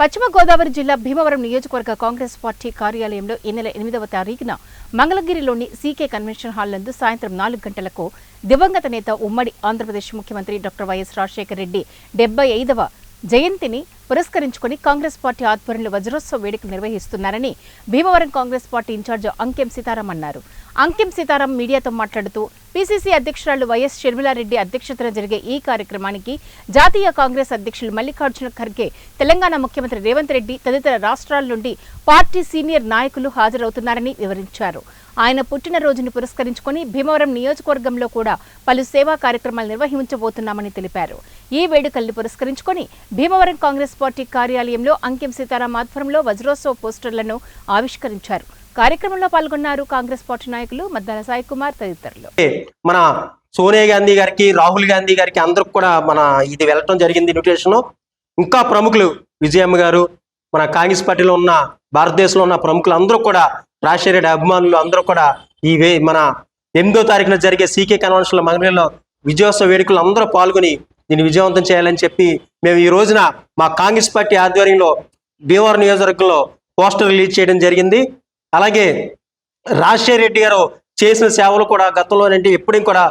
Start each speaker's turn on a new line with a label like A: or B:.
A: పశ్చిమ గోదావరి జిల్లా భీమవరం నియోజకవర్గ కాంగ్రెస్ పార్టీ కార్యాలయంలో ఈ నెల ఎనిమిదవ తారీఖున మంగళగిరిలోని సీకే కన్వెన్షన్ హాల్ నందు సాయంత్రం నాలుగు గంటలకు దివంగత నేత ఉమ్మడి ఆంధ్రప్రదేశ్ ముఖ్యమంత్రి డాక్టర్ వైఎస్ రాజశేఖర రెడ్డి డెబ్బై ఐదవ జయంతిని పురస్కరించుకుని కాంగ్రెస్ పార్టీ ఆధ్వర్యంలో వజ్రోత్సవ వేడుకలు నిర్వహిస్తున్నారని Bhimavaram Congress party in charge Ankem Sitaram అన్నారు. అంకెం సీతారాం మీడియాతో మాట్లాడుతూ పీసీసీ అధ్యక్షురాలు వైఎస్ షర్మిలారెడ్డి అధ్యక్షతన జరిగే ఈ కార్యక్రమానికి జాతీయ కాంగ్రెస్ అధ్యక్షులు మల్లికార్జున ఖర్గే తెలంగాణ ముఖ్యమంత్రి రేవంత్ రెడ్డి తదితర రాష్ట్రాల నుండి పార్టీ సీనియర్ నాయకులు హాజరవుతున్నారని వివరించారు. ఆయన పుట్టినరోజును పురస్కరించుకొని భీమవరం నియోజకవర్గంలో కూడా పలు సేవా కార్యక్రమాలు నిర్వహించబోతున్నామని తెలిపారు. ఈ వేడుకల్ని పురస్కరించుకొని భీమవరం కాంగ్రెస్ పార్టీ కార్యాలయంలో అంకెం సీతారాం ఆధ్వర్యంలో వజ్రోత్సవ పోస్టర్లను ఆవిష్కరించారు. కార్యక్రమంలో పాల్గొన్నారు కాంగ్రెస్ పార్టీ నాయకులు మద్దాల సాయి కుమార్ తదితరులు.
B: మన సోనియా గాంధీ గారికి రాహుల్ గాంధీ గారికి అందరికి కూడా మన ఇది వెళ్ళటం జరిగింది ఇన్విటేషన్ ఇంకా ప్రముఖులు విజయమ్మ గారు మన కాంగ్రెస్ పార్టీలో ఉన్న భారతదేశంలో ఉన్న ప్రముఖులు అందరూ కూడా రాజశేఖర రెడ్డి అభిమానులు అందరూ కూడా ఈ మన ఎనిమిదో తారీఖున జరిగే సీకే కన్వెన్షన్ మంగళంలో విజయోత్సవ వేడుకలు అందరూ పాల్గొని దీన్ని విజయవంతం చేయాలని చెప్పి మేము ఈ రోజున మా కాంగ్రెస్ పార్టీ ఆధ్వర్యంలో భీమవరం నియోజకవర్గంలో పోస్టర్ రిలీజ్ చేయడం జరిగింది. అలాగే రాజశేఖర రెడ్డి గారు చేసిన సేవలు కూడా గతంలో ఎప్పుడూ కూడా